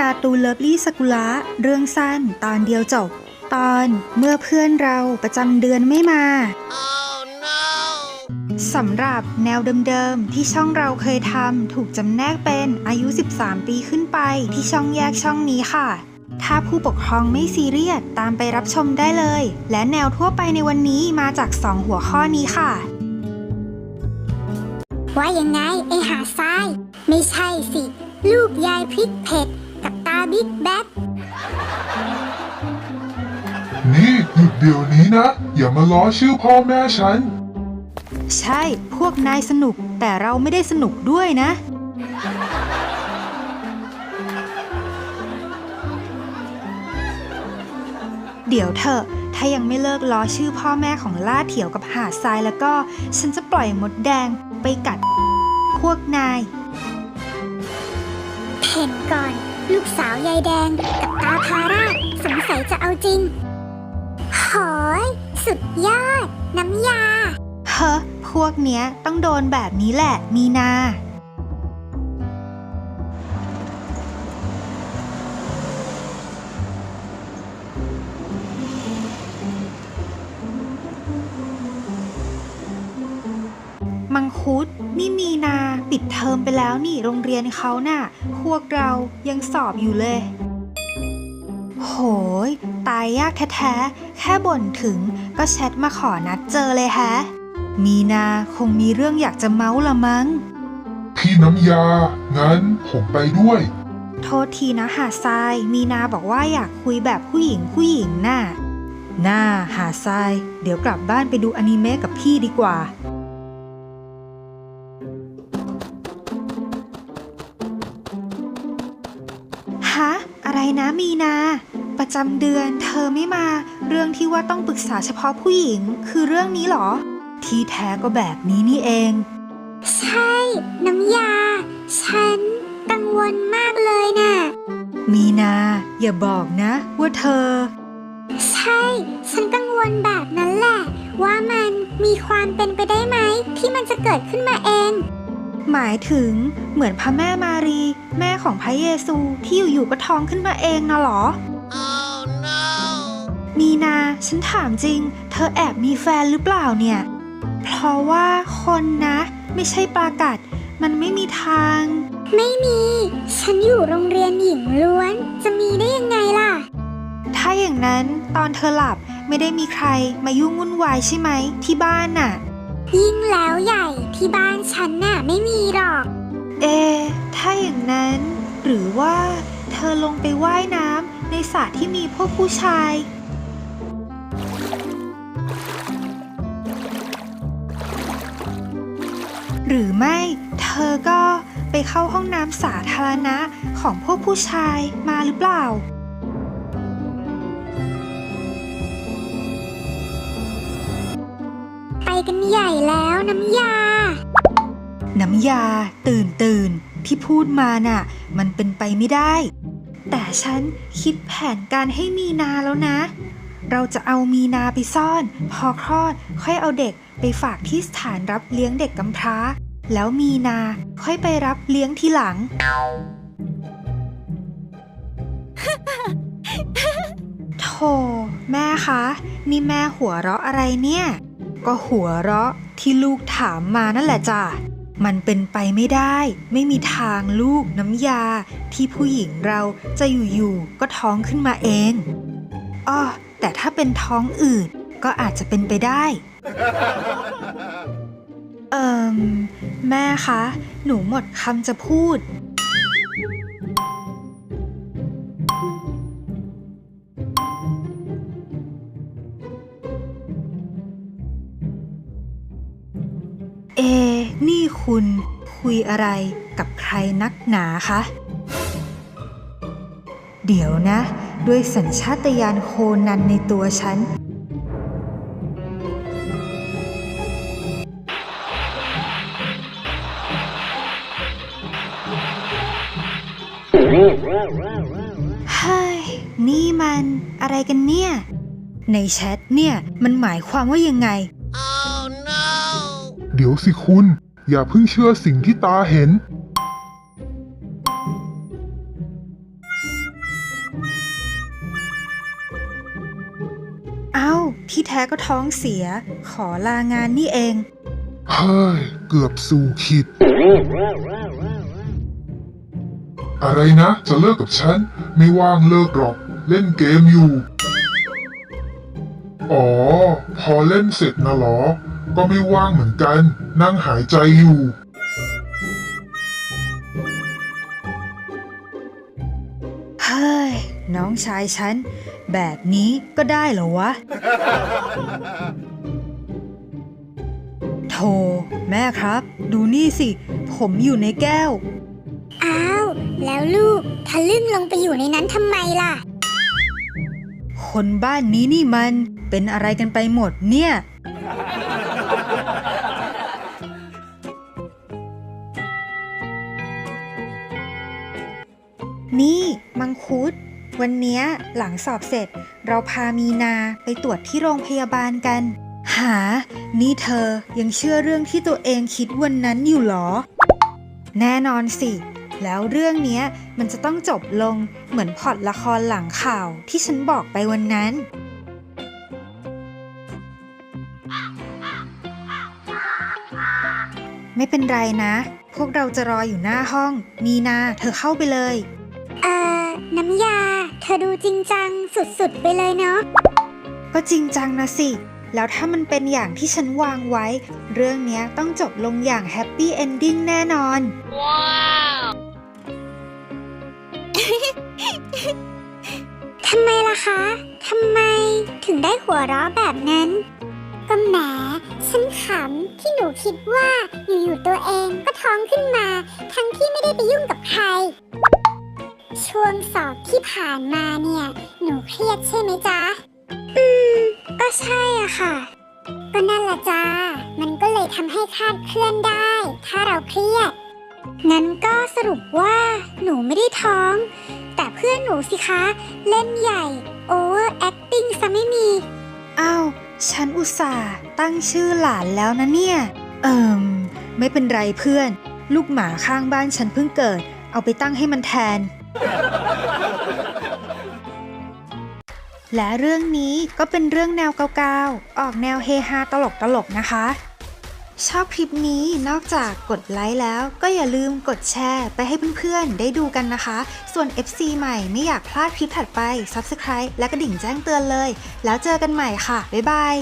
การ์ตูนเลิฟลี่สกุละเรื่องสั้นตอนเดียวจบ ตอนเมื่อเพื่อนเราประจำเดือนไม่มาสำหรับแนวเดิมๆ ที่ช่องเราเคยทำถูกจำแนกเป็นอายุ 13 ปีขึ้นไปที่ช่องแยกช่องนี้ค่ะ ถ้าผู้ปกครองไม่ซีเรียสตามไปรับชมได้เลย และแนวทั่วไปในวันนี้มาจาก 2 หัวข้อนี้ค่ะ ว่ายังไงไอหาทราย ไม่ใช่สิ ลูกยายพริกเผ็ด กับตาบิ๊กแบ๊กนี่หยุดเดี๋ยวนี้นะ อย่ามาล้อชื่อพ่อแม่ฉัน ใช่ พวกนายสนุกแต่เราไม่ได้สนุกด้วยนะ เดี๋ยวเถอะถ้ายังไม่เลิกล้อชื่อพ่อแม่ของล่าเถียวกับหาดทรายแล้วก็ ฉันจะปล่อยมดแดงไปกัด พวกนาย เห็นก่อน ลูกสาวยายแดงกับตาพาราชสงสัยจะเอาจริงโหยสุดยอด น้ำยา เฮ้อพวกเนี้ยต้องโดนแบบนี้แหละ มีนา มังคุดนี่มีนาปิดเทอมไปแล้วนี่โรงเรียนเขาน่ะ พวกเรายังสอบอยู่เลย โหย ตายยากแท้ๆ แค่บ่นถึงก็แชทมาขอนัดเจอเลยแฮะ มีนาคงมีเรื่องอยากจะเมาส์ละมั้ง พี่น้ำยา งั้นผมไปด้วย โทษทีนะหาดทราย มีนาบอกว่าอยากคุยแบบผู้หญิงผู้หญิงน่ะ น่าหาดทราย เดี๋ยวกลับบ้านไปดูอนิเมะกับพี่ดีกว่า นะมีนา ประจำเดือนเธอไม่มา เรื่องที่ว่าต้องปรึกษาเฉพาะผู้หญิง คือเรื่องนี้เหรอ ที่แท้ก็แบบนี้นี่เอง ใช่ น้ำยา ฉันกังวลมากเลยน่ะ มีนา อย่าบอกนะว่าเธอ ใช่ ฉันกังวลแบบนั้นแหละ ว่ามันมีความเป็นไปได้ไหม ที่มันจะเกิดขึ้นมาเอง หมายถึงเหมือนพระแม่มารี แม่ของพระเยซูที่อยู่ๆก็ท้องขึ้นมาเองนะเหรอมีนา ฉันถามจริง เธอแอบมีแฟนหรือเปล่าเนี่ย เพราะว่าคนนะ ไม่ใช่ปลากัด มันไม่มีทาง ไม่มี ฉันอยู่โรงเรียนหญิงล้วน จะมีได้ยังไงล่ะ ถ้าอย่างนั้นตอนเธอหลับไม่ได้มีใครมายุ่งวุ่นวายใช่ไหมที่บ้านน่ะ ยิ่งแล้วใหญ่ที่บ้านฉันน่ะไม่มีหรอก เอ ถ้าอย่างนั้น หรือว่าเธอลงไปว่ายน้ำในสระที่มีพวกผู้ชาย หรือไม่เธอก็ไปเข้าห้องน้ำสาธารณะของพวกผู้ชายมาหรือเปล่า ไปกันใหญ่แล้วน้ำยา น้ำยา ตื่นตื่นที่พูดมาน่ะ มันเป็นไปไม่ได้ แต่ฉันคิดแผนการให้มีนาแล้วนะ เราจะเอามีนาไปซ่อน พอคลอดค่อยเอาเด็กไปฝากที่สถานรับเลี้ยงเด็กกำพร้า แล้วมีนาค่อยไปรับเลี้ยงทีหลัง โธ่แม่คะ นี่แม่หัวเราะอะไรเนี่ย ก็หัวเราะที่ลูกถามมานั่นแหละจ้ะ มันเป็นไปไม่ได้ ไม่มีทางลูกน้ำยา ที่ผู้หญิงเราจะอยู่ๆก็ท้องขึ้นมาเองอ้อแต่ถ้าเป็นท้องอืดก็อาจจะเป็นไปได้ เอิมแม่คะ หนูหมดคำจะพูด คุณคุยอะไรกับใครนักหนาคะ เดี๋ยวนะ ด้วยสัญชาตญาณโคนันในตัวฉัน เฮ้ย นี่มันอะไรกันเนี่ย ในแชทเนี่ย มันหมายความว่ายังไง เดี๋ยวสิคุณ อย่าเพิ่งเชื่อสิ่งที่ตาเห็น เอา้า ที่แท้ก็ท้องเสีย ขอลางานนี่เอง เฮ้ย เกือบสู่ขิด อะไรนะ จะเลิกกับฉัน ไม่ว่างเลิกหรอก เล่นเกมอยู่ อ๋อ พอเล่นเสร็จนะหรอ ก็ไม่ว่างเหมือนกัน นั่งหายใจอยู่ เฮ้ย น้องชายฉัน แบบนี้ก็ได้เหรอวะ โธ่แม่ครับ ดูนี่สิ ผมอยู่ในแก้ว อ้าว แล้วลูกทะลึ่งลงไปอยู่ในนั้นทำไมล่ะ คนบ้านนี้นี่มันเป็นอะไรกันไปหมดเนี่ย นี่มังคุด วันเนี้ยหลังสอบเสร็จ เราพามีนาไปตรวจที่โรงพยาบาลกัน หา นี่เธอยังเชื่อเรื่องที่ตัวเองคิดวันนั้นอยู่หรอ แน่นอนสิ แล้วเรื่องเนี้ยมันจะต้องจบลงเหมือนพอตละครหลังข่าวที่ฉันบอกไปวันนั้นไม่เป็นไรนะ พวกเราจะรออยู่หน้าห้อง มีนา เธอเข้าไปเลย เอ่อ น้ำยา เธอดูจริงจังสุดๆไปเลยเนาะ ก็จริงจังนะสิ แล้วถ้ามันเป็นอย่างที่ฉันวางไว้ เรื่องเนี้ยต้องจบลงอย่างแฮปปี้เอนดิ้งแน่นอนทำไมล่ะคะ ทำไมถึงได้หัวเราะแบบนั้น ก็แหมฉันขำที่หนูคิดว่าอยู่ๆตัวเองก็ท้องขึ้นมา ทั้งที่ไม่ได้ไปยุ่งกับใคร ช่วงสอบที่ผ่านมาเนี่ย หนูเครียดใช่ไหมจ๊ะ อืม ก็ใช่อะค่ะ ก็นั่นละจ้า มันก็เลยทำให้คาดเคลื่อนได้ ถ้าเราเครียด งั้นก็สรุปว่าหนูไม่ได้ท้อง แต่เพื่อนหนูสิคะ เล่นใหญ่โอเวอร์แอคติ้งซะไม่มี อ้าว ฉันอุตส่าห์ตั้งชื่อหลานแล้วนะเนี่ย เอิมไม่เป็นไรเพื่อน ลูกหมาข้างบ้านฉันเพิ่งเกิด เอาไปตั้งให้มันแทน และเรื่องนี้ก็เป็นเรื่องแนวเก่าๆ ออกแนวเฮฮาตลกๆนะคะ ชอบคลิปนี้นอกจากกดไลค์แล้ว ก็อย่าลืมกดแชร์ไปให้เพื่อนๆ ได้ดูกันนะคะ ส่วน FC ใหม่ไม่อยากพลาดคลิปถัดไป Subscribe และกระดิ่งแจ้งเตือนเลย แล้วเจอกันใหม่ค่ะ บ๊ายบาย